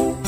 Ooh.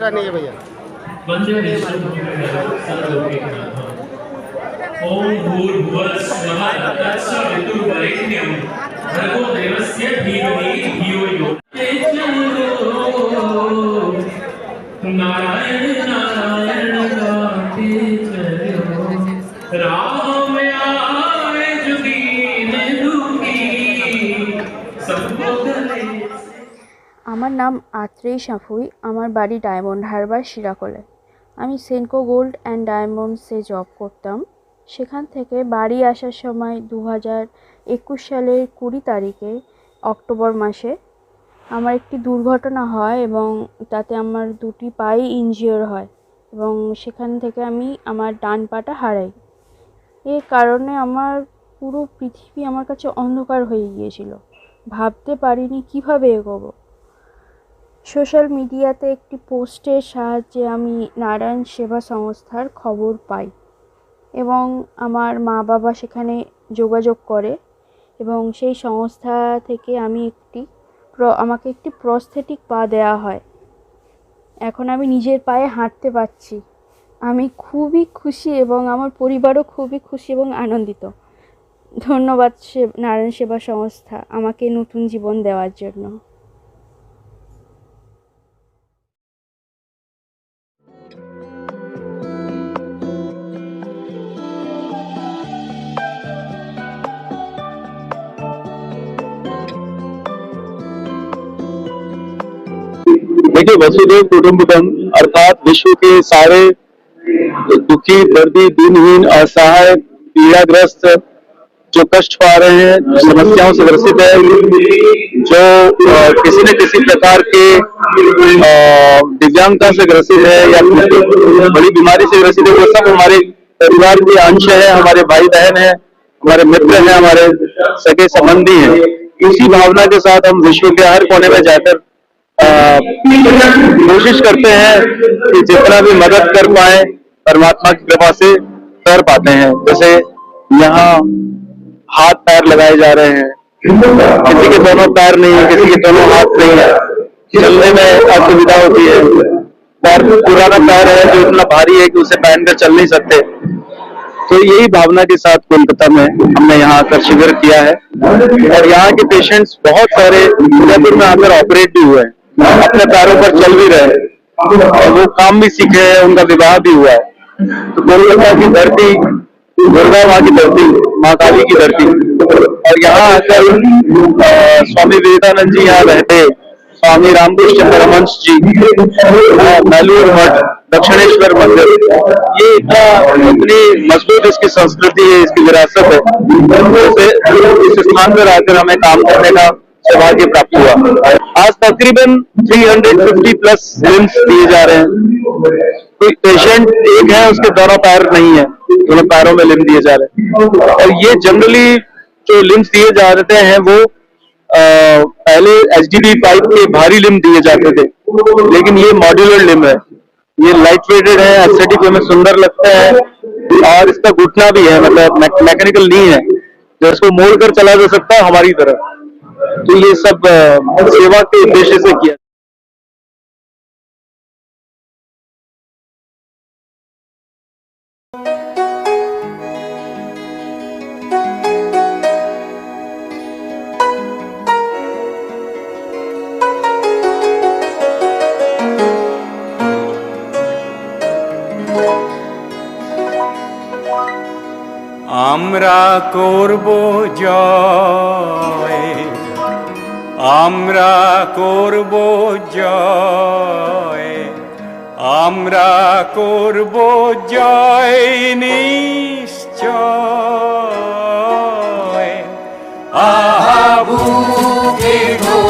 Extra नहीं है भैया। আমার নাম আত্রেই সাঁফুই, আমার বাড়ি ডায়মন্ড হারবার শিরাকলে আমি সেনকো গোল্ড অ্যান্ড ডায়মন্ডসে জব করতাম। সেখান থেকে বাড়ি আসার সময় দু হাজার একুশ সালের কুড়ি তারিখে অক্টোবর মাসে আমার একটি দুর্ঘটনা হয় এবং তাতে আমার দুটি পাই ইনজিওর হয় এবং সেখান থেকে আমি আমার ডান পাটা হারাই। এর কারণে আমার পুরো পৃথিবী আমার কাছে অন্ধকার হয়ে গিয়েছিল। ভাবতে পারিনি কীভাবে এগোবো। সোশ্যাল মিডিয়াতে একটি পোস্টের সাহায্যে আমি নারায়ণ সেবা সংস্থার খবর পাই এবং আমার মা বাবা সেখানে যোগাযোগ করে এবং সেই সংস্থা থেকে আমি একটি প্র- আমাকে একটি প্রস্থেটিক পা দেওয়া হয়। এখন আমি নিজের পায়ে হাঁটতে পারছি। আমি খুবই খুশি এবং আমার পরিবারও খুবই খুশি এবং আনন্দিত। ধন্যবাদ সে, নারায়ণ সেবা সংস্থা আমাকে নতুন জীবন দেওয়ার জন্য। देखिए वसुदेव कुटुंबकम अर्थात विश्व के सारे दुखी दर्दी दिनहीन असहाय पीड़ाग्रस्त जो कष्ट पा रहे हैं समस्याओं से ग्रसित है जो अ, किसी न किसी प्रकार के दिव्यांगता से ग्रसित है या बड़ी बीमारी से ग्रसित है वो सब हमारे परिवार के अंश है हमारे भाई बहन है हमारे मित्र हैं हमारे सगे संबंधी हैं। इसी भावना के साथ हम विश्व के हर कोने में जाकर कोशिश करते हैं कि जितना भी मदद कर पाए, परमात्मा की कृपा से कर पाते हैं। जैसे यहाँ हाथ पैर लगाए जा रहे हैं। किसी के दोनों पैर नहीं है, किसी के दोनों हाथ नहीं है। चलने में असुविधा होती है। पैर पुराना पैर है, जो इतना भारी है कि उसे पहन कर चल नहीं सकते। तो यही भावना के साथ कोलकाता में हमने यहाँ आकर शिविर किया है। और यहाँ के पेशेंट्स बहुत सारे उदयपुर में आकर ऑपरेट भी हुए हैं। अपने पैरों पर चल भी रहे और वो काम भी सीखे हैं, उनका विवाह भी हुआ है। तो कोलकाता की धरती दुर्गा माँ की धरती, माँ काली की धरती। और यहाँ आकर स्वामी विवेकानंद जी यहाँ रहते स्वामी रामकृष्ण परमहंस जी मैलूर मठ, दक्षिणेश्वर मंदिर। ये इतना, इतनी मज़बूत इसकी संस्कृति है, इसकी विरासत है। जैसे इस स्थान पर आकर हमें काम करने का सौभाग्य प्राप्त हुआ। आज तकरीबन 350 प्लस लिम्स दिए जा रहे हैं। कोई पेशेंट एक है उसके दोनों पैर नहीं है। दोनों पैरों में लिम दिए जा रहे हैं। और ये जनरली जो लिम्स दिए जा रहे हैं वो अ, पहले एच डी पाइप के भारी लिम दिए जाते थे। लेकिन ये मॉड्यूलर लिम है। ये लाइट वेटेड है एस्थेटिक में सुंदर लगता है। और इसका घुटना भी है मतलब मैकेनिकल नहीं है। जो इसको मोड़ कर चला जा सकता है हमारी तरह तो ये सब अ, सेवा के उद्देश्य से किया আমরা করব জয় আমরা করব জয় আমরা করব জয় নিশ্চয়। আহাবুকে গভীর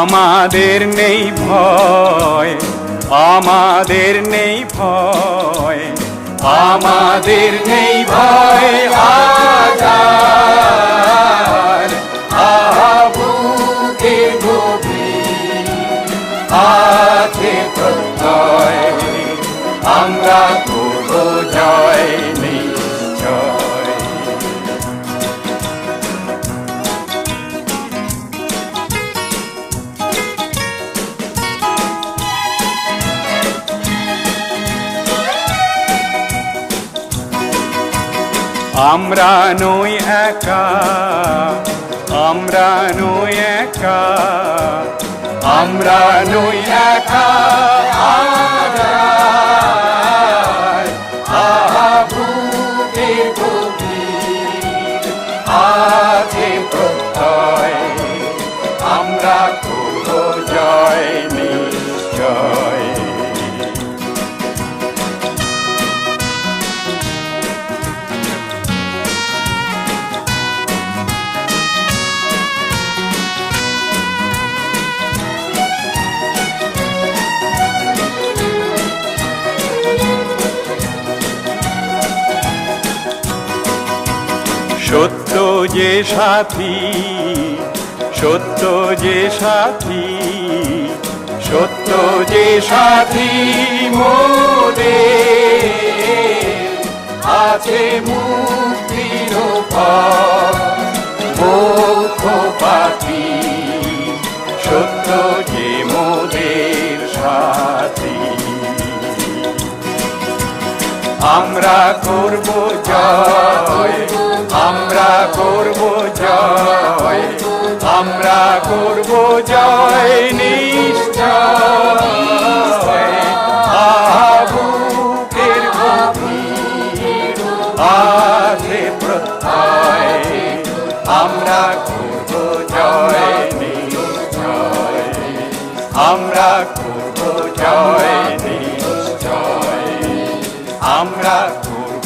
আমাদের নেই ভয় আমাদের নেই ভয় আমাদের নেই ভয় আজার আমরা নই একা আমরা নই একা আমরা নই একা। সাথী সত্য যে সাথী সত্য যে সাথী মোদে আছে মুক্তির মুখ পাখি আমরা করব জয় আমরা করব জয় আমরা করব জয় নিশ্চয়।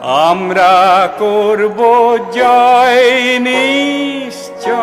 আমরা করব জয় নিশ্চয়।